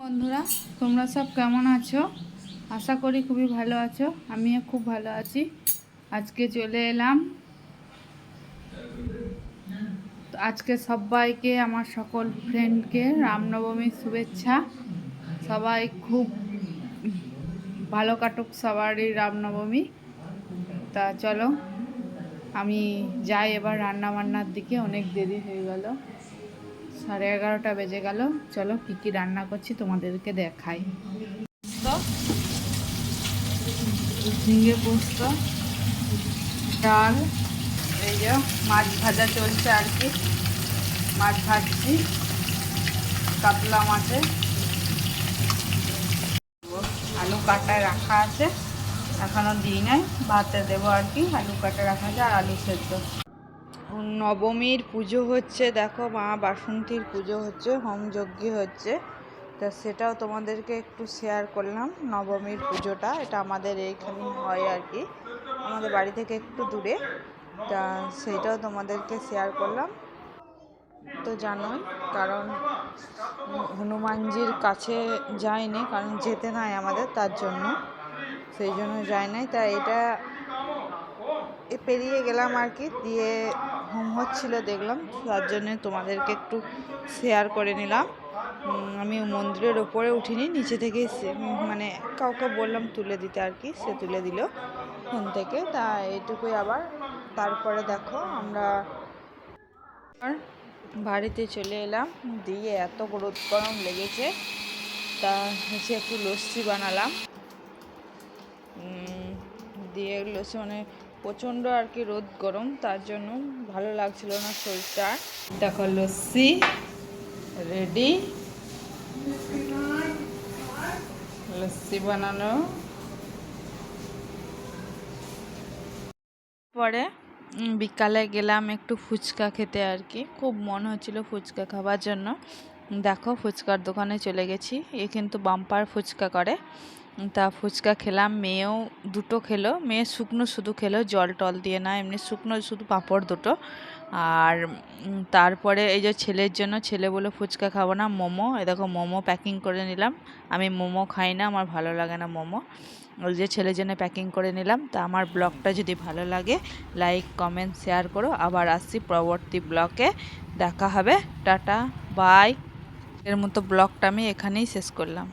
বন্ধুরা, তোমরা সব কেমন আছো? আশা করি খুবই ভালো আছো, আমিও খুব ভালো আছি। আজকে চলে এলাম। আজকে সবাইকে, আমার সকল ফ্রেন্ডকে রামনবমীর শুভেচ্ছা। সবাই খুব ভালো কাটুক সবারই রামনবমী। তা চলো, আমি যাই এবার রান্না বান্নার দিকে, অনেক দেরি হয়ে গেল। সাড়ে এগারোটা বেজে গেল। চলো কি কি রান্না করছি তোমাদেরকে দেখাই। ঝিঙে পোস্ত, ডাল, এই যে মাছ ভাজা চলছে আর কি। মাছ ভাজছি, কাতলা মাছে। আলু কাটায় রাখা আছে। এখনও দিই নাই, ভাতে দেবো আর কি। আলু কাটা রাখা আছে আর আলু সেদ্ধ। নবমীর পুজো হচ্ছে, দেখো মা বাসন্তীর পুজো হচ্ছে হোম যজ্ঞ হচ্ছে। তা সেটাও তোমাদেরকে একটু শেয়ার করলাম, নবমীর পুজোটা, এটা আমাদের এইখানে হয় আর কি। আমাদের বাড়ি থেকে একটু দূরে, তা সেটাও তোমাদেরকে শেয়ার করলাম। তো জানোই, কারণ হনুমানজির কাছে যায়নি কারণ যেতে নাই আমাদের, তার জন্য। সেই জন্য যায় নাই, তা এটা পেরিয়ে গেলাম আর কি, দিয়ে হোম হচ্ছিল দেখলাম, তার জন্য তোমাদেরকে একটু শেয়ার করে নিলাম। আমি মন্দিরের ওপরে উঠিনি, নিচে থেকে মানে কাউকে বললাম তুলে দিতে আর কি, সে তুলে দিল ফোন থেকে। তা এইটুকুই আবার, তারপরে দেখো আমরা বাড়িতে চলে এলাম, দিয়ে এত রোদ গরম লেগেছে, তা হচ্ছে একটু লস্যি বানালাম। দিয়ে লস্যি মানে প্রচণ্ড আর কি রোদ গরম, তার জন্য ভালো লাগছিল না শরীরটা। দেখো, লস্যি রেডি। লস্যি বানানো। পরে বিকালে গেলাম একটু ফুচকা খেতে আর কি। খুব মন হচ্ছিল ফুচকা খাওয়ার জন্য। দেখো, ফুচকার দোকানে চলে গেছি। এ কিন্তু বাম্পার ফুচকা করে। তা ফুচকা খেলাম, মেয়েও দুটো খেলো, মেয়ে শুকনো শুধু খেলো, জল টল দিয়ে না, এমনি শুকনো শুধু পাঁপড় দুটো। আর তারপরে এই যে ছেলের জন্য, ছেলে বলে ফুচকা খাব না, মোমো। এ দেখো, মোমো প্যাকিং করে নিলাম। আমি মোমো খাই না, আমার ভালো লাগে না মোমো। ওই যে ছেলের জন্য প্যাকিং করে নিলাম। তা আমার ব্লগটা যদি ভালো লাগে লাইক কমেন্ট শেয়ার করো। আবার আসছি পরবর্তী ব্লগে। দেখা হবে। টাটা বাই এর মতো ব্লগটা আমি এখানেই শেষ করলাম।